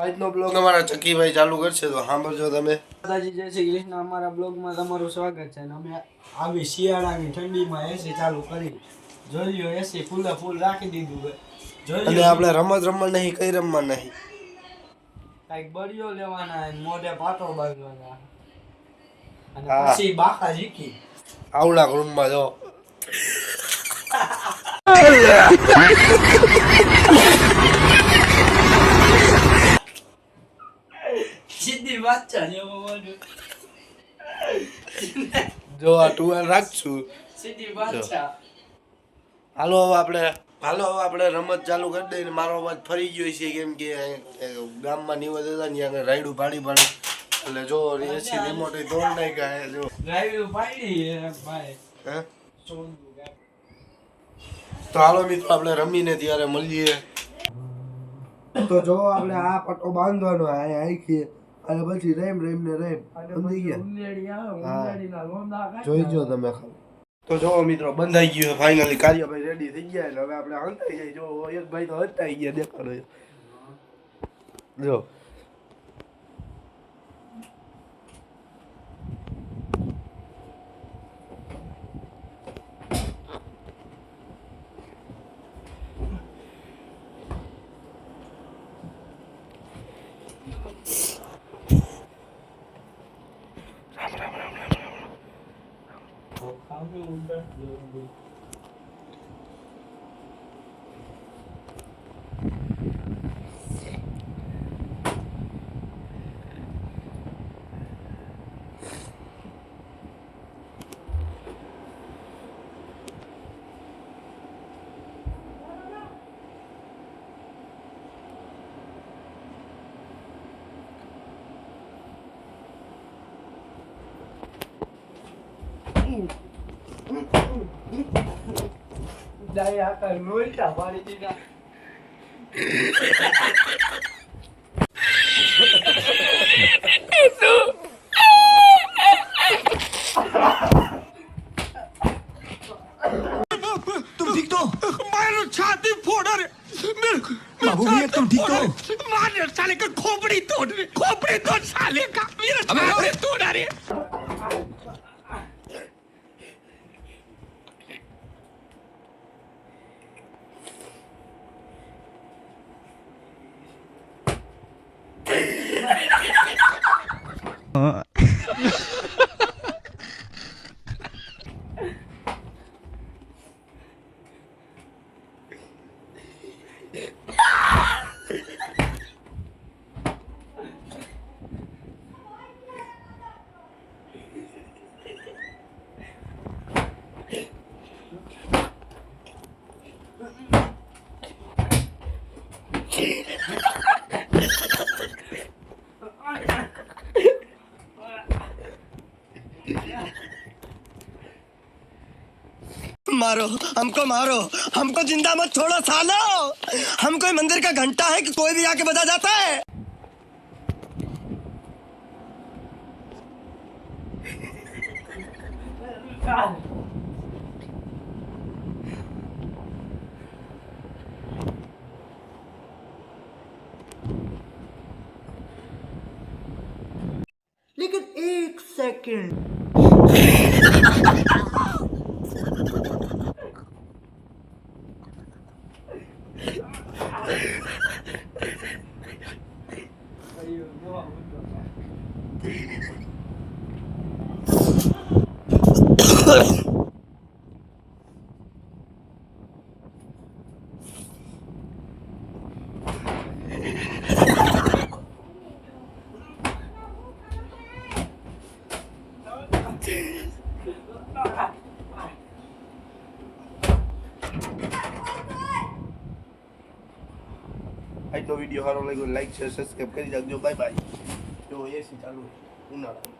આજનો બ્લોગ અમારા ચકીભાઈ ચાલુ કરશે તો સાંભળજો તમે. દાદાજી જય શ્રી કૃષ્ણ. અમારા બ્લોગમાં તમારું સ્વાગત છે. અને અમે આવી શિયાળાની ઠંડીમાં એસી ચાલુ કરી. જોઈ લ્યો એસી ફૂલે ફૂલ રાખી દીધું જોઈએ અને આપણે રમત રમવા નહીં કઈ રમવા નહીં. કંઈક બળિયો લેવાના મોઢે પાટો બાંધવાના. અને પછી બાકા જીકી આવડા રૂમમાં જો સીધી વાત છે એવો મોઢું. જો આ ટુવાલ રાખશું. સીધી વાત હાલો હવે આપણે હાલો હવે આપણે રમત ચાલુ કરી દઈએ મારો અવાજ ફરી ગયો છે કેમ કે ગામમાં નિવેદ હતા ને આગળ રાયડું પાડી પાડી એટલે જો એસી રિમોટ દોડ નાખ્યા હે જો. રાયડું પાડી ભાઈ. હે? તો હાલો મિત્રો આપણે રમીને ત્યારે મળીએ. તો જો આપણે આ પટ્ટો બાંધવાનો આ આખી અને પછી રેમ રેમ ને રેમ. સમજી ગયા. જોઈ જો તમે તો જો મિત્રો બંધાઈ ગયું ફાઇનલી કાર્યભાઈ રેડી થઈ ગયા એટલે હવે આપણે હંતાઈ જાય. જો એક ભાઈ તો હંતાઈ ગયા દેખાડો જો. 다음에 온다 여러분. Daya kan multa bari dina. Itu. तुम ठीक तो मारो छाती फोड़ा रे मेरे बाबू भैया तुम ठीक तो मार साले का खोपड़ी तोड़ रे खोपड़ी तोड़ साले का मेरा छाती तोड़ा रे मारो, हमको मारो। हमको ज़िंदा मत छोड़ो, सालो। हम कोई मंदिर का घंटा है कि कोई भी आके बजा जाता है। second. Ugh. આજનો વીડિયો સારો લાગ્યો લાઈક શેર સબસ્ક્રાઈબ કરી રાખજો. બાય બાય જો એસી ચાલુ ઉનાળા